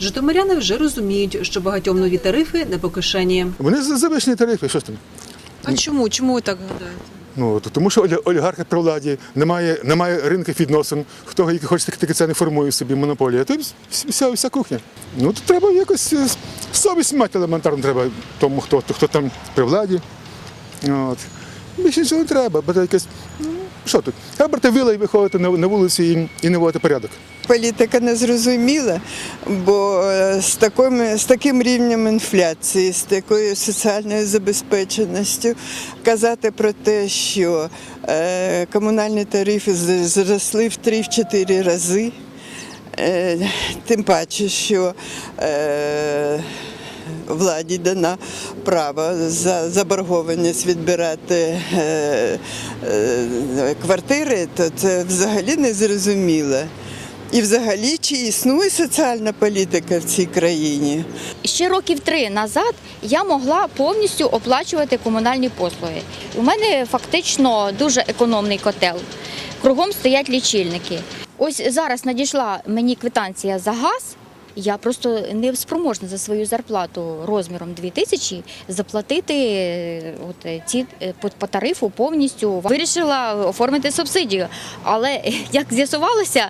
Житомиряни вже розуміють, що багатьом нові тарифи не по кишені. Вони за- завищені тарифи, що ж там? А чому? Чому ви так гадаєте? Ну, то- тому що олігархи при владі, немає, немає ринків відносин, хто який хоче такі ціни формує собі монополія. То вся, вся кухня. Ну, то треба якось е, совість мати елементарно треба тому, хто, хто там при владі. От. Більше нічого не треба, бо якесь, ну, що тут? Треба брати вила і виходити на, вулиці і, і наводити порядок. Політика не зрозуміла, бо е, з таким, з таким рівнем інфляції, з такою соціальною забезпеченістю казати про те, що е, комунальні тарифи зросли в 3-4 рази, е, тим паче, що е, владі дана право за заборгованість відбирати е, е, квартири, то це взагалі не зрозуміло. І взагалі, чи існує соціальна політика в цій країні? Ще років три назад я могла повністю оплачувати комунальні послуги. У мене фактично дуже економний котел. Кругом стоять лічильники. Ось зараз надійшла мені квитанція за газ. Я просто не спроможна за свою зарплату розміром 2 тисячі заплатити е, от е, ці е, по, по тарифу повністю. Вирішила оформити субсидію. Але як з'ясувалося,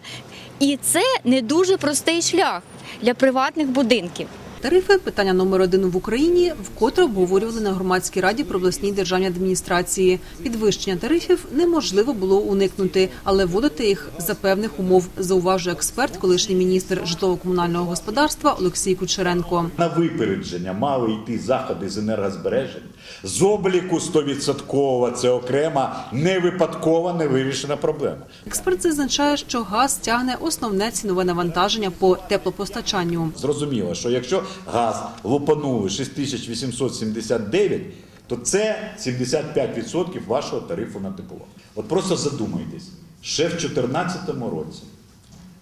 і це не дуже простий шлях для приватних будинків. Тарифи питання номер один в Україні вкотре обговорювали на громадській раді при обласній державній адміністрації. Підвищення тарифів неможливо було уникнути, але вводити їх за певних умов, зауважує експерт, колишній міністр житлово-комунального господарства Олексій Кучеренко. На випередження мали йти заходи з енергозбереження. З обліку 100% це окрема не випадкова, не вирішена проблема. Експерт зазначає, що газ тягне основне цінове навантаження по теплопостачанню. Зрозуміло, що якщо газ лупанули 6879, то це 75% вашого тарифу на тепло. От просто задумайтесь, ще в 2014 році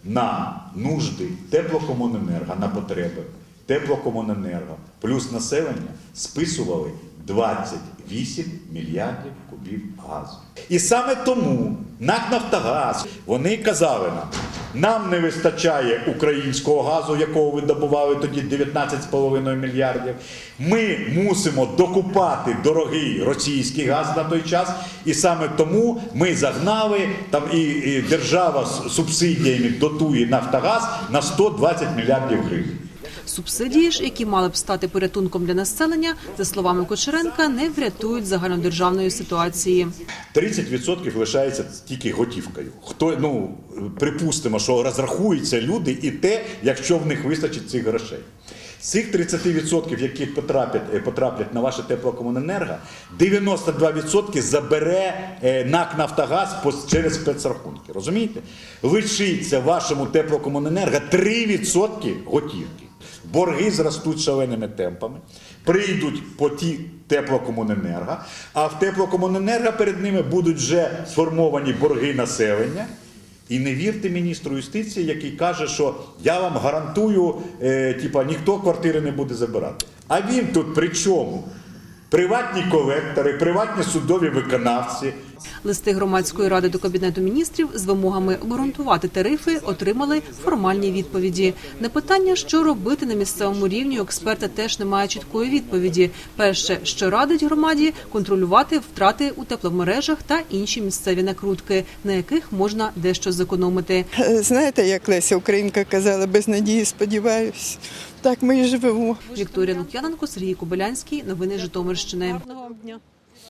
на нужди теплокомуненерго, на потреби теплокомуненерго плюс населення списували 28 мільярдів кубів газу. І саме тому НАК Нафтогаз вони казали нам, нам не вистачає українського газу, якого ви добували тоді 19,5 мільярдів. Ми мусимо докупати дорогий російський газ на той час, і саме тому ми загнали там і, і держава з субсидіями дотує Нафтогаз на 120 мільярдів гривень. Субсидії ж, які мали б стати порятунком для населення, за словами Кучеренка, не врятують загальнодержавної ситуації. 30% лишається тільки готівкою. Хто ну припустимо, що розрахуються люди і те, якщо в них вистачить цих грошей. Цих 30%, які потраплять, е, потраплять на ваше теплокомуненерго, 92% забере е, НАК Нафтогаз через спецрахунки. Розумієте? Лишиться вашому теплокомуненерго 3% готівки. Борги зростуть шаленими темпами, прийдуть по ті теплокомуненерго, а в теплокомуненерго перед ними будуть вже сформовані борги населення. І не вірте міністру юстиції, який каже, що я вам гарантую, е, типа, ніхто квартири не буде забирати. А він тут при чому? Приватні колектори, приватні судові виконавці. Листи громадської ради до кабінету міністрів з вимогами обґрунтувати тарифи отримали формальні відповіді. На питання, що робити на місцевому рівні, у експерта теж немає чіткої відповіді. Перше, що радить громаді контролювати втрати у тепломережах та інші місцеві накрутки, на яких можна дещо зекономити. Е, Знаєте, як Леся Українка казала, без надії сподіваюсь. Так ми і живемо. Вікторія Лук'яненко, Сергій Кобилянський. Новини Житомирщини. Гарного дня.